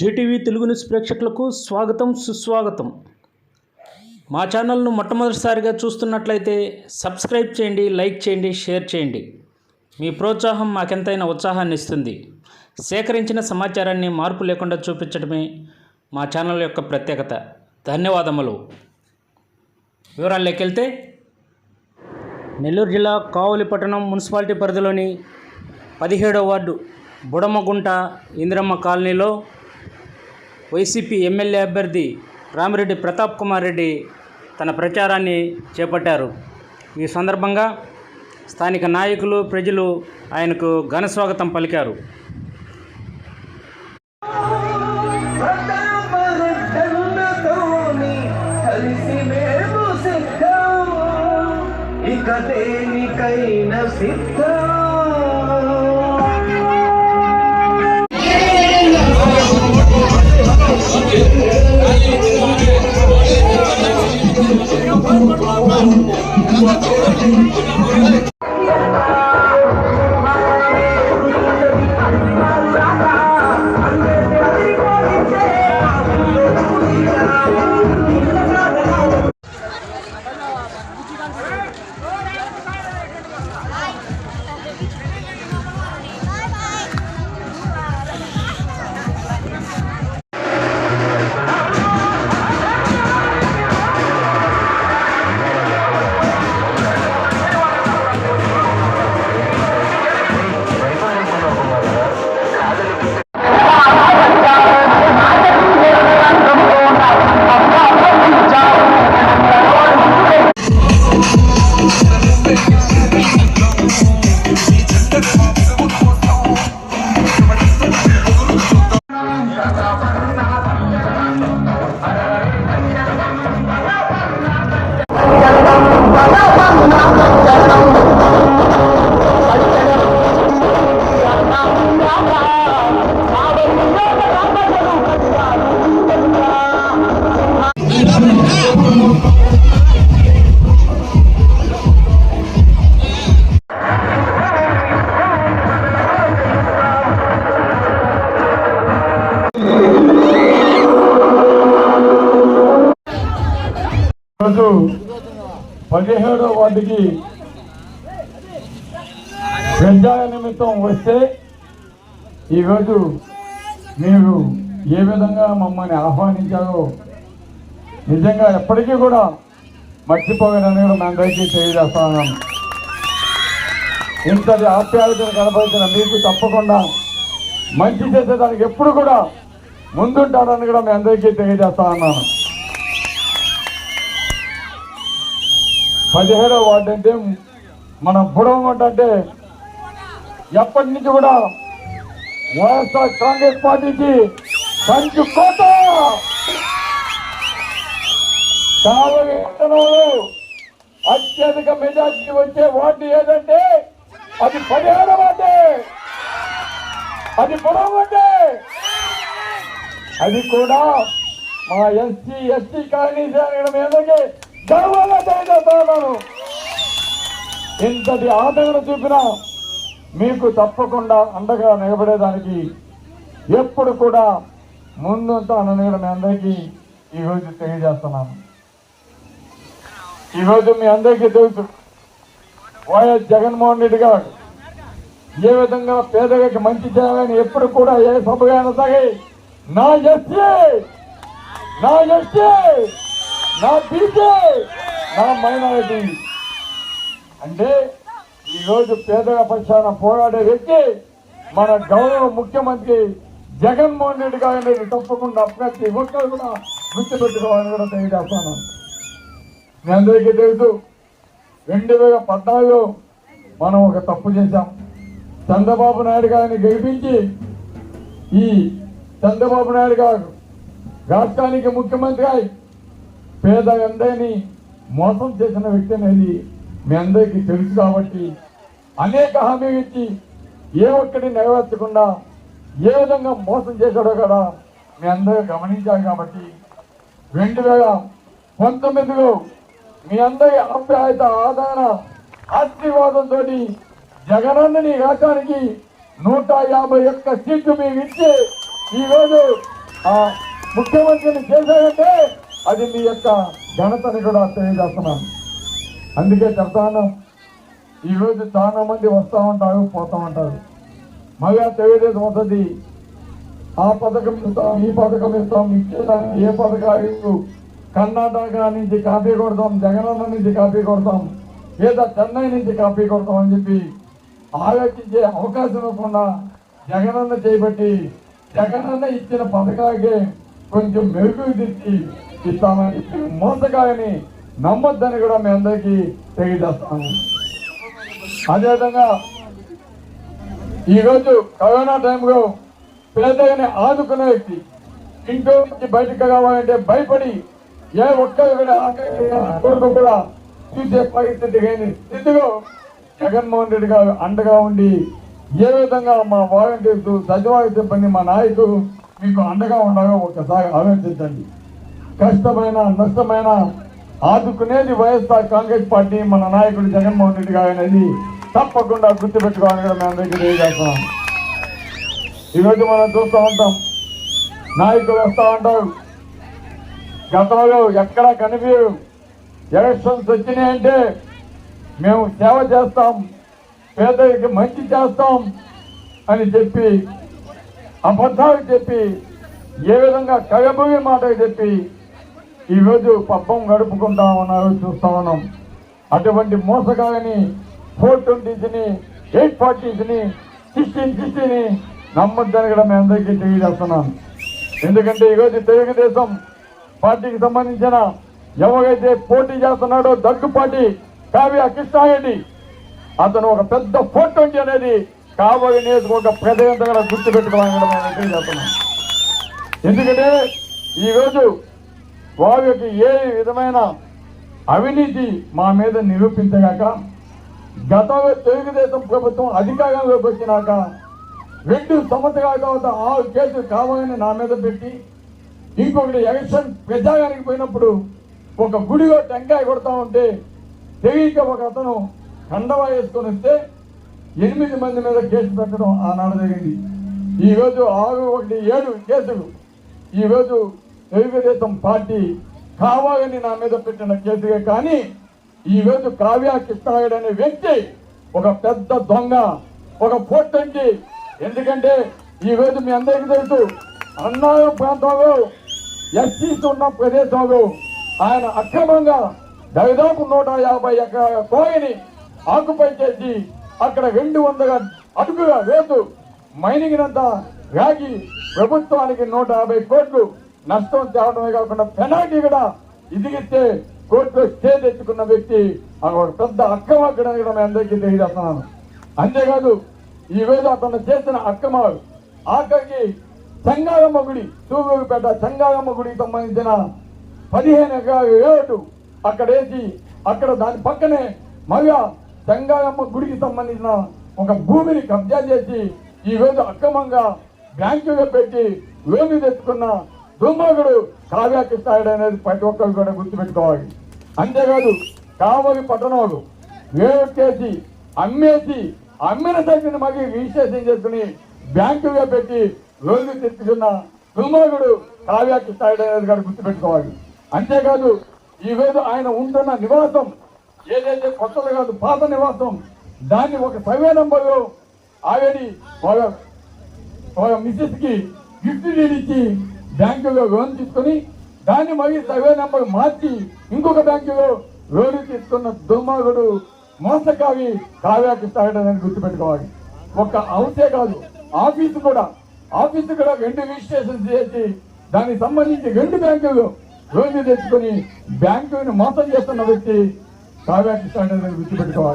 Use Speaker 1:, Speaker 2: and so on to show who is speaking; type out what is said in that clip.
Speaker 1: JTV Telugu news ప్రేక్షకులకు స్వాగతం సుస్వాగతం. మా ఛానల్ను మొట్టమొదటిసారిగా చూస్తున్నట్లయితే సబ్స్క్రైబ్ చేయండి లైక్ చేయండి షేర్ చేయండి. మీ ప్రోత్సాహం మాకెంతైనా ఉత్సాహాన్ని ఇస్తుంది. సేకరించిన సమాచారాన్ని మార్పు లేకుండా చూపించడమే మా ఛానల్ యొక్క ప్రత్యేకత. ధన్యవాదములు. వివరాల్లోకి వెళ్తే నెల్లూరు జిల్లా కావలి పట్టణం మున్సిపాలిటీ పరిధిలోని పదిహేడో వార్డు బుడమగుంట ఇందిరమ్మ కాలనీలో వైసీపీ ఎమ్మెల్యే అభ్యర్థి రామిరెడ్డి ప్రతాప్ కుమార్ రెడ్డి తన ప్రచారాన్ని చేపట్టారు. ఈ సందర్భంగా స్థానిక నాయకులు ప్రజలు ఆయనకు ఘన స్వాగతం పలికారు.
Speaker 2: కలిసి మేము
Speaker 3: పదిహేడో వార్డుకి ప్రజాయ నిమిత్తం వస్తే ఈరోజు మీరు ఏ విధంగా మమ్మల్ని ఆహ్వానించారో నిజంగా ఎప్పటికీ కూడా మర్చిపోగలని కూడా మేము తెలియజేస్తున్నాం. ఇంతటి ఆప్యాయతను కనపరిచిన మీకు తప్పకుండా మంచి చేసేదానికి ఎప్పుడు కూడా ముందుంటారని కూడా మీ అందరికీ తెలియజేస్తా ఉన్నాను. పదిహేడవ వార్డు అంటే మన బుడమగొంట అంటే ఎప్పటి నుంచి కూడా వైఎస్ఆర్ కాంగ్రెస్ పార్టీకి కంచు కోట అత్యధిక మెజార్టీ వచ్చే వార్డు ఏదంటే అది పదిహేడవ వార్డే! అది బుడవంటే అది కూడా మా ఎస్సీ ఎస్టీ కాలనీ మీదకి గర్వంగా తెలియజేస్తున్నాను ఇంతటి ఆదరణ చూపిన మీకు తప్పకుండా అండగా నిలబడేదానికి ఎప్పుడు కూడా ముందుంటానని కూడా మీ అందరికీ ఈరోజు తెలియజేస్తున్నాను. ఈరోజు మీ అందరికీ తెలుసు వైఎస్ జగన్మోహన్ రెడ్డి గారు ఏ విధంగా పేదలకు మంచి చేయాలని ఎప్పుడు కూడా ఏ సభగా సరే నా ఎస్సీ నా ఎస్టీ నా బీసీ నా మైనారిటీ. అంటే ఈరోజు పేదల పక్షాన పోరాడే వ్యక్తి మన గౌరవ ముఖ్యమంత్రి జగన్మోహన్ రెడ్డి గారిని తప్పకుండా ప్రతి ఒక్కరు కూడా గుర్తుపెట్టుకోవాలని కూడా తెలియజేస్తాను. మీ అందరికీ తెలుసు రెండు వేల పద్నాలుగులో మనం ఒక తప్పు చేశాం. చంద్రబాబు నాయుడు గారిని గెలిపించి ఈ చంద్రబాబు నాయుడు గారు రాష్ట్రానికి ముఖ్యమంత్రి అయి పేద పేదలందరినీ మోసం చేసిన వ్యక్తి అనేది మీ అందరికీ తెలుసు కాబట్టి అనేక హామీలు ఇచ్చి ఏ ఒక్కటి నెరవేర్చకుండా ఏ విధంగా మోసం చేశాడో కదా మీ అందరూ గమనించారు కాబట్టి రెండు వేల పంతొమ్మిదిలో మీ అందరి ఆప్యాయత ఆదరణ ఆశీర్వాదంతో జగనన్నని రాష్ట్రానికి నూట యాభై ఒక్క సీట్లు మీరు ఇచ్చి ఈరోజు ఆ ముఖ్యమంత్రిని చేశారంటే అది మీ యొక్క ఘనతని కూడా తెలియజేస్తున్నాను. అందుకే చెప్తాను ఈరోజు చాలా మంది వస్తూ ఉంటారు పోతూ ఉంటారు. మళ్ళా తెలుగుదేశం వస్తుంది ఆ పథకం ఇస్తాం ఈ పథకం ఇస్తాం ఇచ్చేదానికి ఏ పథకాలు కర్ణాటక నుంచి కాపీ కొడతాం జగనన్న నుంచి కాపీ కొడతాం లేదా చెన్నై నుంచి కాపీ కొడతాం అని చెప్పి ఆలోచించే అవకాశం ఇవ్వకుండా జగనన్న చేపట్టి జగనన్న ఇచ్చిన పథకాలకే కొంచెం మెరుగు తెచ్చి ఇస్తామని చెప్పి మోసగాయని నమ్మొద్దని కూడా మీ అందరికీ తెలియజేస్తాము. అదేవిధంగా ఈరోజు కరోనా టైంలో పేదగానే ఆదుకునే వ్యక్తి ఇంట్లో నుంచి బయటకు కావాలంటే భయపడి ఏ ఒక్కరు కూడా కొడుకు కూడా చూసే పరిస్థితి లేని స్థితిలో జగన్మోహన్ రెడ్డి గారు అండగా ఉండి ఏ విధంగా మా వాలంటీర్స్ సచివాలయ సిబ్బంది మా నాయకులు మీకు అండగా ఉండాలో ఒకసారి ఆలోచించండి. కష్టమైన నష్టమైన ఆదుకునేది వైఎస్ఆర్ కాంగ్రెస్ పార్టీ మన నాయకుడు జగన్మోహన్ రెడ్డి గారు అనేది తప్పకుండా గుర్తుపెట్టుకోవాలని కూడా మేము అందరికీ తెలియజేస్తున్నాం. ఈరోజు మనం చూస్తూ ఉంటాం. నాయకులు వస్తూ ఉంటారు. గతంలో ఎక్కడా కనిపించరు ఎలక్షన్స్ వచ్చినాయంటే మేము సేవ చేస్తాం. పేదరికి మంచి చేస్తాం అని చెప్పి అబద్ధాలు చెప్పి ఏ విధంగా కగబోయే మాటలు చెప్పి ఈరోజు పబ్బం గడుపుకుంటా ఉన్నారు చూస్తా ఉన్నాం. అటువంటి మోసగాలని ఫోర్ ట్వంటీస్ని ఎయిట్ ఫార్టీస్ని సిక్స్టీన్ సిక్స్టీని నమ్మొద్దని కూడా మేము అందరికీ తెలియజేస్తున్నాను ఎందుకంటే ఈరోజు తెలుగుదేశం పార్టీకి సంబంధించిన ఎవరైతే పోటీ చేస్తున్నాడో దగ్గుపాటి కావ్య కృష్ణారెడ్డి అతను ఒక పెద్ద ఫోర్ ట్వంటీ అనేది కాబోయే నియోజకవర్గ ప్రజలంతా కూడా గుర్తుపెట్టుకోవాలని కూడా మేము తెలియజేస్తున్నాం. ఎందుకంటే ఈరోజు వారికి ఏ విధమైన అవినీతి మా మీద నిరూపించగాక గతంలో తెలుగుదేశం ప్రభుత్వం అధికారంలోకి వచ్చినాక రెండు సంవత్సరాల తర్వాత ఆరు కేసులు కావాలని నా మీద పెట్టి ఇంకొకటి ఎలక్షన్ ప్రచారానికి పోయినప్పుడు ఒక గుడిలో టెంకాయ కొడతా ఉంటే తెలియక ఒక అతను కండవా వేసుకొని వస్తే ఎనిమిది మంది మీద కేసు పెట్టడం ఆనాడు జరిగింది. ఈరోజు ఆరు ఒకటి ఏడు కేసులు. ఈరోజు తెలుగుదేశం పార్టీ కావాలని నా మీద పెట్టిన కేసుగా కానీ ఈరోజు కావ్య కృష్ణాయుడు అనే వ్యక్తి ఒక పెద్ద దొంగ ఒక పొట్టంటి ఎందుకంటే ఈరోజు మీ అందరికీ తెలుసు అన్నారం ప్రాంతంలో ఎస్సీస్ ఉన్న ప్రదేశంలో ఆయన అక్రమంగా దాదాపు నూట యాభై ఎకరాల కోయని ఆకుపై చేసి అక్కడ రెండు వందల అడుగుగా వేస్తూ మైనింగ్ అంతా రాగి ప్రభుత్వానికి నూట యాభై కోట్లు నష్టం తేవడమే కాకుండా పెనాల్టీ కూడా ఇదిగిస్తే కోర్టులో స్టే తెచ్చుకున్న వ్యక్తి ఆ ఒక పెద్ద అక్రమార్కుడని కూడా మేము అందరికీ తెలియజేస్తున్నాను. అంతేకాదు ఈ రోజు అతను చేసిన అక్రమాలు ఆఖరికి చెంగారమ్మ గుడి సూగూరుపేట చెంగారమ్మ గుడికి సంబంధించిన పదిహేను ఏడు ఏటు అక్కడ వేసి అక్కడ దాని పక్కనే మళ్ళా చెంగారమ్మ గుడికి సంబంధించిన ఒక భూమిని కబ్జా చేసి ఈ రోజు అక్రమంగా బ్యాంకులో పెట్టి లోన్లు తెచ్చుకున్న దుర్మార్గుడు కావ్యాకిస్తాడు అనేది ప్రతి ఒక్కరు కూడా గుర్తుపెట్టుకోవాలి. అంతేకాదు కావలి పట్టణాలు వేరు చేసి అమ్మేసి అమ్మిన దగ్గర మళ్ళీ రిజిస్ట్రేషన్ చేసుకుని బ్యాంకుగా పెట్టి లోన్లు తెచ్చుకున్న దుర్మార్గుడు కావ్యాకిస్తాడు అనేది కూడా గుర్తుపెట్టుకోవాలి. అంతేకాదు ఈరోజు ఆయన ఉంటున్న నివాసం ఏదైతే కొత్తది కాదు పాత నివాసం దాన్ని ఒక సర్వే నంబర్లో ఆల్రెడీ వాళ్ళ వాళ్ళ మిసెస్కి గిఫ్ట్ ఇచ్చి బ్యాంకులో లోన్ తీసుకొని దాన్ని మళ్ళీ సర్వే నెంబర్ మార్చి ఇంకొక బ్యాంకులో లోన్ తీసుకున్న దుర్మార్గుడు మోసకావి కావ్యాకి తాగడానికి గుర్తుపెట్టుకోవాలి. ఒక హౌసే కాదు ఆఫీసు కూడా. ఆఫీసు కూడా రెండు రిజిస్ట్రేషన్ చేసి దానికి సంబంధించి రెండు బ్యాంకులు లోన్ తెచ్చుకొని బ్యాంకుని మోసం చేస్తున్న వ్యక్తి కావ్యాకి తాగడానికి గుర్తుపెట్టుకోవాలి.